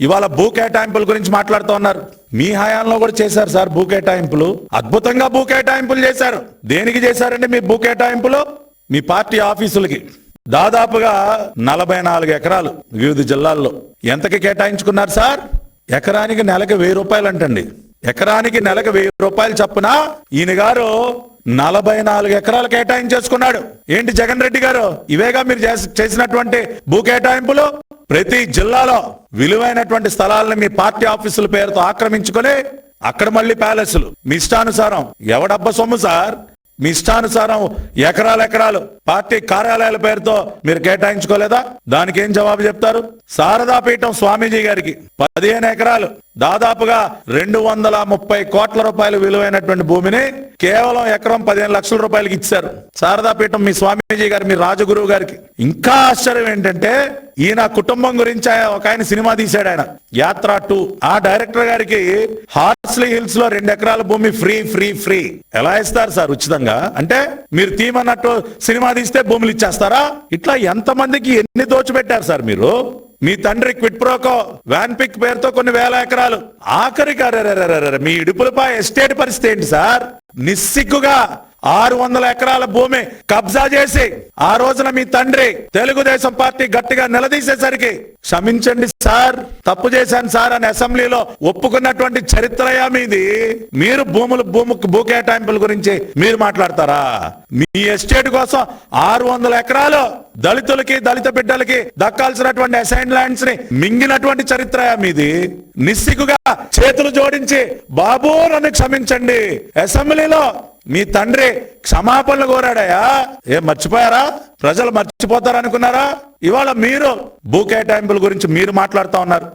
ఇవాళ భూ కేటాయింపుల గురించి మాట్లాడుతూ ఉన్నారు. మీ హయాంలో కూడా చేశారు సార్ భూ కేటాయింపులు. అద్భుతంగా భూ కేటాయింపులు చేశారు. దేనికి చేశారండి మీ భూ కేటాయింపులు? మీ పార్టీ ఆఫీసులకి. దాదాపుగా నలభై నాలుగు ఎకరాలు వివిధ జిల్లాల్లో. ఎంతకి కేటాయించుకున్నారు సార్? ఎకరానికి నెలకి వెయ్యి రూపాయలు అంటండి ఎకరానికి నెలకు వెయ్యి రూపాయలు చప్పున ఈయన గారు నలభై నాలుగు ఎకరాలు కేటాయించేసుకున్నాడు. ఏంటి జగన్ రెడ్డి గారు? ఇవేగా మీరు చేసినటువంటి భూ కేటాయింపులు? ప్రతి జిల్లాలో విలువైనటువంటి స్థలాలను మీ పార్టీ ఆఫీసుల పేరుతో ఆక్రమించుకొని అక్కడ మళ్ళీ ప్యాలెస్లు. మీ ఇష్టానుసారం ఎవడబ్బ సొమ్ము సార్? మీ ఇష్టానుసారం ఎకరాలు ఎకరాలు పార్టీ కార్యాలయాల పేరుతో మీరు కేటాయించుకోలేదా? దానికి ఏం జవాబు చెప్తారు? శారదాపీఠం స్వామీజీ గారికి పదిహేను ఎకరాలు దాదాపుగా రెండు వందల ముప్పై కోట్ల రూపాయలు విలువైనటువంటి భూమిని కేవలం ఎకరం పదిహేను లక్షల రూపాయలకి ఇచ్చారు. శారదాపీఠం మీ స్వామీజీ గారు మీ రాజగురువు గారికి. ఇంకా ఆశ్చర్యం ఏంటంటే ఈయన కుటుంబం గురించి ఒక ఆయన సినిమా తీశాడు ఆయన. యాత్ర టూ. ఆ డైరెక్టర్ గారికి హార్స్లీ హిల్స్లో రెండు ఎకరాల భూమి ఫ్రీ ఫ్రీ ఫ్రీ. ఎలా ఇస్తారు సార్ ఉచితంగా? అంటే మీరు తీమన్నట్టు సినిమా తీస్తే భూములు ఇచ్చేస్తారా? ఇట్లా ఎంత మందికి ఎన్ని దోచిపెట్టారు సార్ మీరు? మీ తండ్రి క్విట్ప్రోకో వ్యాన్ పిక్ పేరుతో కొన్ని వేల ఎకరాలు. ఆఖరికి మీ ఇడుపులపై ఎస్టేట్ పరిస్థితి ఏంటి సార్? నిస్సిగ్గుగా ఆరు వందల ఎకరాల భూమి కబ్జా చేసి ఆ రోజున మీ తండ్రి తెలుగుదేశం పార్టీ గట్టిగా నిలదీసేసరికి క్షమించండి సార్ తప్పు చేశాను సార్ అని అసెంబ్లీలో ఒప్పుకున్నటువంటి చరిత్రయా మీది? మీరు భూములు భూము భూ కేటాయింపుల గురించి మీరు మాట్లాడతారా? మీ ఎస్టేట్ కోసం ఆరు వందల ఎకరాలు దళితులకి దళిత బిడ్డలకి దక్కాల్సినటువంటి అసైన్ ల్యాండ్స్ని మింగినటువంటి చరిత్ర మీది. నిస్సిగ్గుగా చేతులు జోడించి బాబు నన్ను క్షమించండి. అసెంబ్లీలో మీ తండ్రి క్షమాపణలు కోరాడయా ఏం మర్చిపోయారా? ప్రజలు మర్చిపోతారనుకున్నారా? ఇవాళ మీరు భూ కేటాయింపుల గురించి మీరు మాట్లాడుతా ఉన్నారు.